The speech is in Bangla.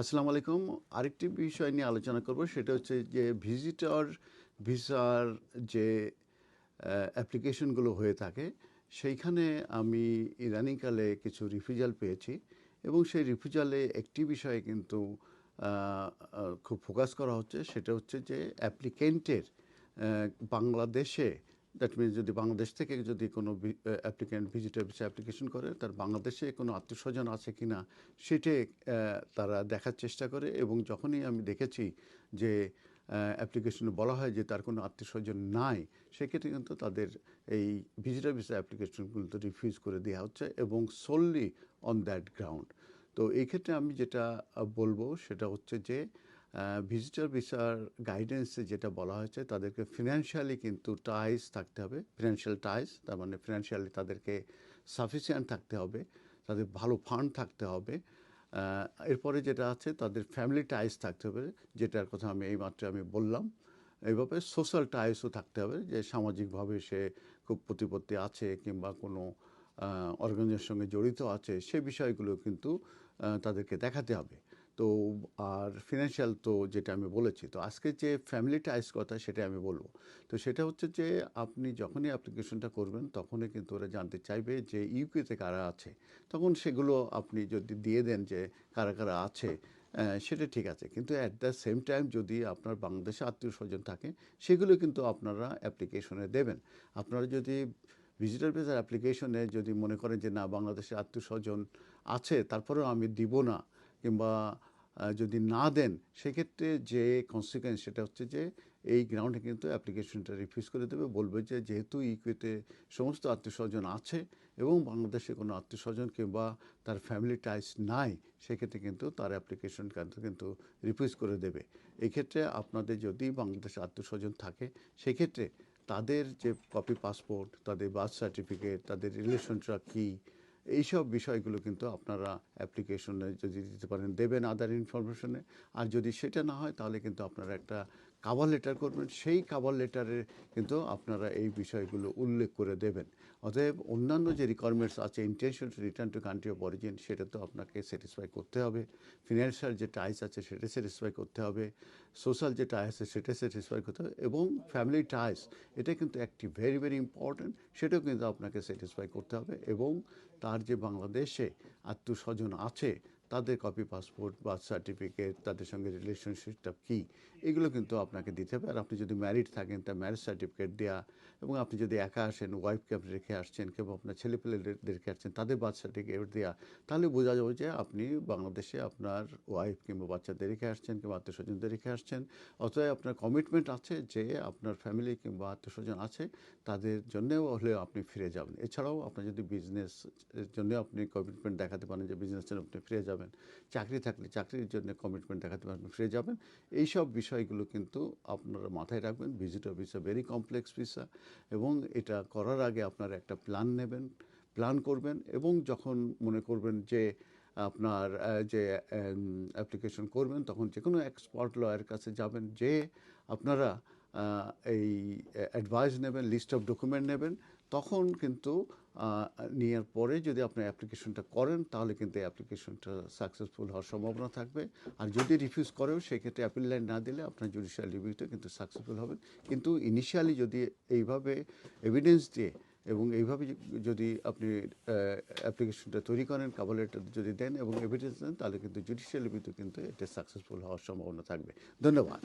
আসসালামু আলাইকুম। আরেকটি বিষয় নিয়ে আলোচনা করব, সেটা হচ্ছে যে ভিজিটর ভিসার যে অ্যাপ্লিকেশনগুলো হয়ে থাকে, সেইখানে আমি ইদানিংকালে কিছু রিফিউজাল পেয়েছি এবং সেই রিফিউজালে একটি বিষয়ে কিন্তু খুব ফোকাস করা হচ্ছে, সেটা হচ্ছে যে অ্যাপ্লিকেন্টের বাংলাদেশে দ্যাট মিনস যদি বাংলাদেশ থেকে যদি কোনো অ্যাপ্লিকেন্ট ভিজিটর ভিসা অ্যাপ্লিকেশন করে তার বাংলাদেশে কোনো আত্মীয় স্বজন আছে কি না আহ, তারা দেখার চেষ্টা করে এবং যখনই আমি দেখেছি যে অ্যাপ্লিকেশনে বলা হয় যে তার কোনো আত্মীয় স্বজন নাই সেক্ষেত্রে কিন্তু তাদের এই ভিজিটর ভিসা অ্যাপ্লিকেশনগুলো তো রিফিউজ করে দেওয়া হচ্ছে এবং সোললি অন দ্যাট গ্রাউন্ড তো এই ক্ষেত্রে আমি যেটা বলব সেটা হচ্ছে যে ভিজিটর ভিসার গাইডেন্সে যেটা বলা হয়েছে, তাদেরকে ফিনান্সিয়ালি কিন্তু টাইস থাকতে হবে। ফিনান্সিয়াল টাইস তার মানে ফিনান্সিয়ালি তাদেরকে সাফিসিয়েন্ট থাকতে হবে, তাদের ভালো ফান্ড থাকতে হবে। এরপরে যেটা আছে, তাদের ফ্যামিলি টাইস থাকতে হবে, যেটার কথা আমি এইমাত্র আমি বললাম। এইভাবে সোশ্যাল টাইসও থাকতে হবে, যে সামাজিকভাবে সে খুব প্রতিপত্তি আছে কিংবা কোনো অর্গানাইজেশনের সঙ্গে জড়িত আছে, সে বিষয়গুলো কিন্তু তাদেরকে দেখাতে হবে। তো, আর ফিনান্সিয়াল তো যেটা আমি বলেছি, তো আজকে যে ফ্যামিলি টাইস কথা সেটা আমি বলব। তো সেটা হচ্ছে যে, আপনি যখনই অ্যাপ্লিকেশনটা করবেন, তখনই কিন্তু ওরা জানতে চাইবে যে ইউকেতে কারা আছে। তখন সেগুলো আপনি যদি দিয়ে দেন যে কারা কারা আছে সেটা ঠিক আছে। কিন্তু অ্যাট দ্য সেম টাইম যদি আপনার বাংলাদেশে আত্মীয় স্বজন থাকে, সেগুলো কিন্তু আপনারা অ্যাপ্লিকেশনে দেবেন। আপনারা যদি ভিজিটর ভিসার অ্যাপ্লিকেশনে যদি মনে করেন যে, না, বাংলাদেশে আত্মীয় স্বজন আছে, তারপরেও আমি দিব না। কিংবা যদি না দেন, সেক্ষেত্রে যে কনসিকুয়েন্স সেটা হচ্ছে যে এই গ্রাউন্ডে কিন্তু অ্যাপ্লিকেশনটা রিফিউজ করে দেবে। বলবে যে যেহেতু ইকুইতে সমস্ত আত্মীয় স্বজন আছে এবং বাংলাদেশে কোনো আত্মীয় স্বজন কিংবা তার ফ্যামিলি টাইস নাই, সেক্ষেত্রে কিন্তু তার অ্যাপ্লিকেশন কিন্তু রিফিউজ করে দেবে। এক্ষেত্রে আপনাদের যদি বাংলাদেশে আত্মীয় স্বজন থাকে, সেক্ষেত্রে তাদের যে কপি পাসপোর্ট তাদের বার্থ সার্টিফিকেট তাদের রিলেশনটা কী এইসব বিষয়গুলো কিন্তু আপনারা অ্যাপ্লিকেশনে যদি দিতে পারেন, দেবেন আদার ইনফরমেশনে আর যদি সেটা না হয়, তাহলে কিন্তু আপনারা একটা কাভার লেটার করবেন, সেই কাভার লেটারে কিন্তু আপনারা এই বিষয়গুলো উল্লেখ করে দেবেন। অতএব অন্যান্য যে রিকোয়ারমেন্টস আছে intention to return to country of origin সেটা তো আপনাকে স্যাটিসফাই করতে হবে। ফিনান্সিয়াল যে টাইস আছে, সেটা স্যাটিসফাই করতে হবে। সোশ্যাল যে টাইস আছে, সেটা স্যাটিসফাই করতে হবে। এবং ফ্যামিলি টাইস এটা কিন্তু একটি ভেরি ভেরি ইম্পর্ট্যান্ট সেটাও কিন্তু আপনাকে স্যাটিসফাই করতে হবে। এবং তার যে বাংলাদেশে আত্মীয় স্বজন আছে, তাদের কপি পাসপোর্ট বার্থ সার্টিফিকেট তাদের সঙ্গে রিলেশনশিপটা কী এগুলো কিন্তু আপনাকে দিতে হবে। আর আপনি যদি ম্যারিড থাকেন তার ম্যারেজ সার্টিফিকেট দেওয়া এবং আপনি যদি একা আসেন ওয়াইফকে আপনি রেখে আসছেন কিংবা আপনার ছেলেপেলেদের রেখে আসছেন, তাদের বার্থ সার্টিফিকেট দেওয়া তাহলে বোঝা যাবে যে আপনি বাংলাদেশে আপনার ওয়াইফ কিংবা বাচ্চাদের রেখে আসছেন কিংবা আত্মীয় স্বজনদের রেখে আসছেন। অতএব আপনার কমিটমেন্ট আছে যে আপনার ফ্যামিলি কিংবা আত্মীয় স্বজন আছে, তাদের জন্যেও হলেও আপনি ফিরে যাবেন। এছাড়াও আপনার যদি বিজনেস জন্য আপনি কমিটমেন্ট দেখাতে পারেন যে বিজনেস জন্য আপনি ফিরে যাবেন, চাকরি থাকলে চাকরির জন্য কমিটমেন্ট দেখাতে পারেন ফিরে যাবেন। এইসব বিষয়গুলো কিন্তু আপনারা মাথায় রাখবেন। Visitor visa very complex visa এবং এটা করার আগে আপনারা একটা প্ল্যান নেবেন প্ল্যান করবেন এবং যখন মনে করবেন যে আপনার যে অ্যাপ্লিকেশন করবেন তখন যে কোনো এক্সপার্ট লয়ের কাছে যাবেন, যে আপনারা এই অ্যাডভাইস নেবেন লিস্ট অফ ডকুমেন্ট নেবেন তখন কিন্তু নেওয়ার পরে যদি আপনার অ্যাপ্লিকেশনটা করেন, তাহলে কিন্তু অ্যাপ্লিকেশনটা সাকসেসফুল হওয়ার সম্ভাবনা থাকবে। আর যদি রিফিউজ করেও, সেক্ষেত্রে অ্যাপিল লাইন না দিলে আপনার জুডিশিয়াল রিভিউতে কিন্তু সাকসেসফুল হবেন কিন্তু ইনিশিয়ালি যদি এইভাবে এভিডেন্স দিয়ে এবং এইভাবে যদি আপনি অ্যাপ্লিকেশনটা তৈরি করেন কাভার লেটার যদি দেন এবং এভিডেন্স দেন, তাহলে কিন্তু জুডিশিয়াল রিভিউতে কিন্তু এটা সাকসেসফুল হওয়ার সম্ভাবনা থাকবে। ধন্যবাদ।